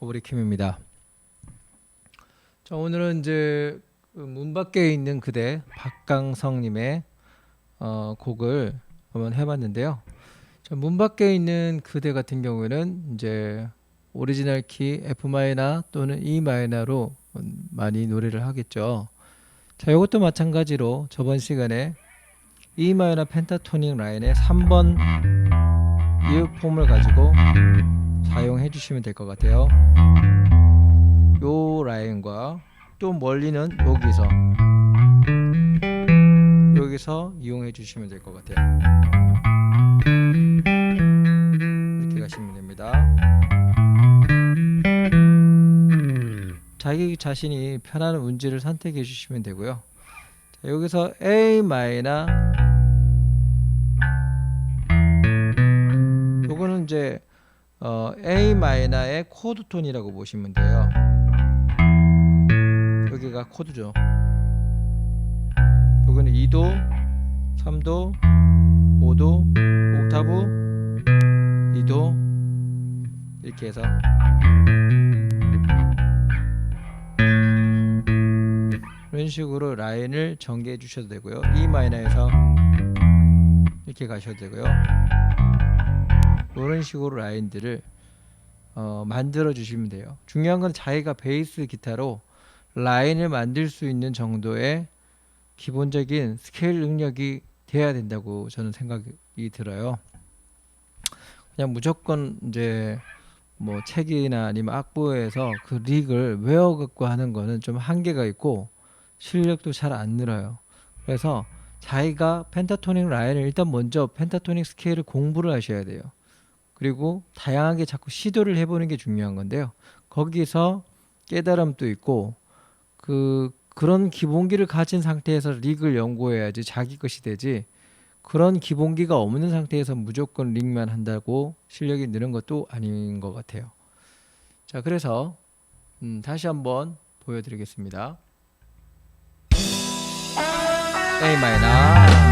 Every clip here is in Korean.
오브리킴입니다. 자 오늘은 이제 그문 밖에 있는 그대 박강성님의 어, 곡을 한번 해봤는데요. 자, 문 밖에 있는 그대 같은 경우에는 이제 오리지널 키 F 마이너 또는 E 마이너로 많이 노래를 하겠죠. 자 이것도 마찬가지로 저번 시간에 E 마이너 펜타토닉 라인의 3번 이 폼을 가지고 사용해 주시면 될 것 같아요. 요 라인과 또 멀리는 여기서 여기서 이용해 주시면 될 것 같아요. 이렇게 가시면 됩니다. 자기 자신이 편한 운지를 선택해 주시면 되고요. 자, 여기서 A 마이너 요거는 이제 어, A 마이너의 코드 톤이라고 보시면 돼요. 여기가 코드죠. 여기는 2도, 3도, 5도, 옥타브, 2도 이렇게 해서 이런 식으로 라인을 전개해 주셔도 되고요. E 마이너에서 이렇게 가셔도 되고요. 이런 식으로 라인들을 어, 만들어 주시면 돼요. 중요한 건 자기가 베이스 기타로 라인을 만들 수 있는 정도의 기본적인 스케일 능력이 돼야 된다고 저는 생각이 들어요. 그냥 무조건 이제 뭐 책이나 아니면 악보에서 그 릭을 외워 갖고 하는 거는 좀 한계가 있고 실력도 잘 안 늘어요. 그래서 자기가 펜타토닉 라인을 일단 먼저 펜타토닉 스케일을 공부를 하셔야 돼요. 그리고 다양하게 자꾸 시도를 해보는 게 중요한 건데요. 거기서 깨달음도 있고 그 그런 기본기를 가진 상태에서 릭을 연구해야지 자기 것이 되지 그런 기본기가 없는 상태에서 무조건 릭만 한다고 실력이 느는 것도 아닌 것 같아요. 자, 그래서 음, 다시 한번 보여드리겠습니다. A 마이너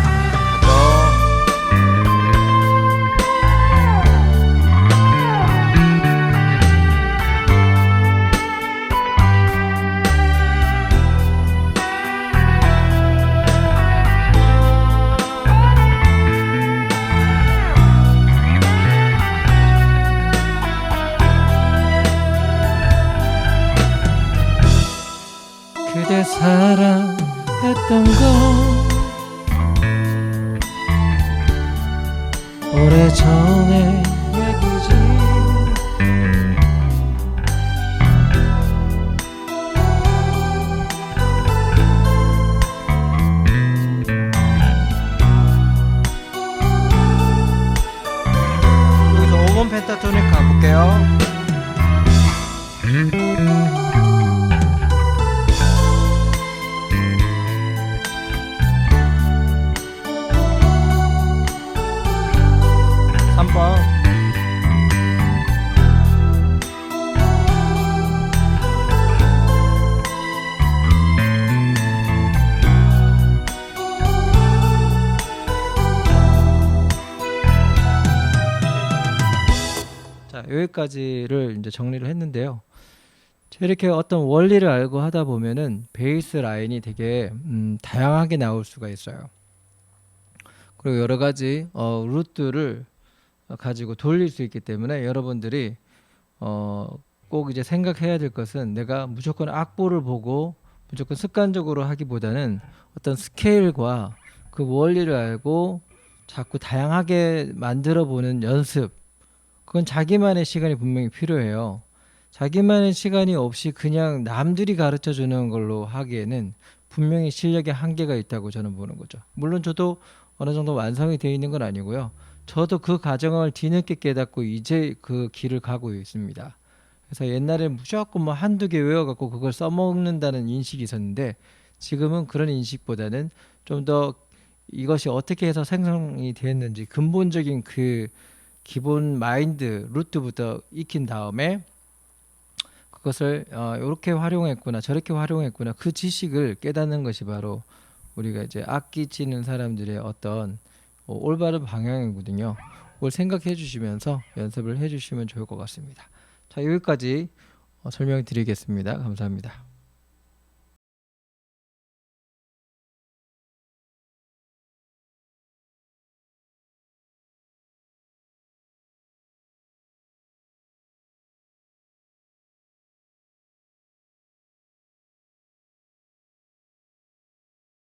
그대 사랑했던 건 오래전의 얘기지 삼번 자, 여기까지를 이제 정리를 했는데요. 자, 이렇게 어떤 원리를 알고 하다 보면은 베이스 라인이 되게 음, 다양하게 나올 수가 있어요. 그리고 여러 가지 어, 루트를 가지고 돌릴 수 있기 때문에 여러분들이 어, 꼭 이제 생각해야 될 것은 내가 무조건 악보를 보고 무조건 습관적으로 하기보다는 어떤 스케일과 그 원리를 알고 자꾸 다양하게 만들어 보는 연습 그건 자기만의 시간이 분명히 필요해요. 자기만의 시간이 없이 그냥 남들이 가르쳐 주는 걸로 하기에는 분명히 실력에 한계가 있다고 저는 보는 거죠. 물론 저도 어느 정도 완성이 되어 있는 건 아니고요. 저도 그 과정을 뒤늦게 깨닫고 이제 그 길을 가고 있습니다. 그래서 옛날에 무조건 뭐 한두 개 외워갖고 그걸 써먹는다는 인식이 있었는데 지금은 그런 인식보다는 좀 더 이것이 어떻게 해서 생성이 되었는지 근본적인 그 기본 마인드 루트부터 익힌 다음에 그것을 어, 이렇게 활용했구나 저렇게 활용했구나 그 지식을 깨닫는 것이 바로 우리가 이제 악기 치는 사람들의 어떤 어, 올바른 방향이거든요. 그걸 생각해 주시면서 연습을 해 주시면 좋을 것 같습니다. 자 여기까지 설명드리겠습니다. 감사합니다.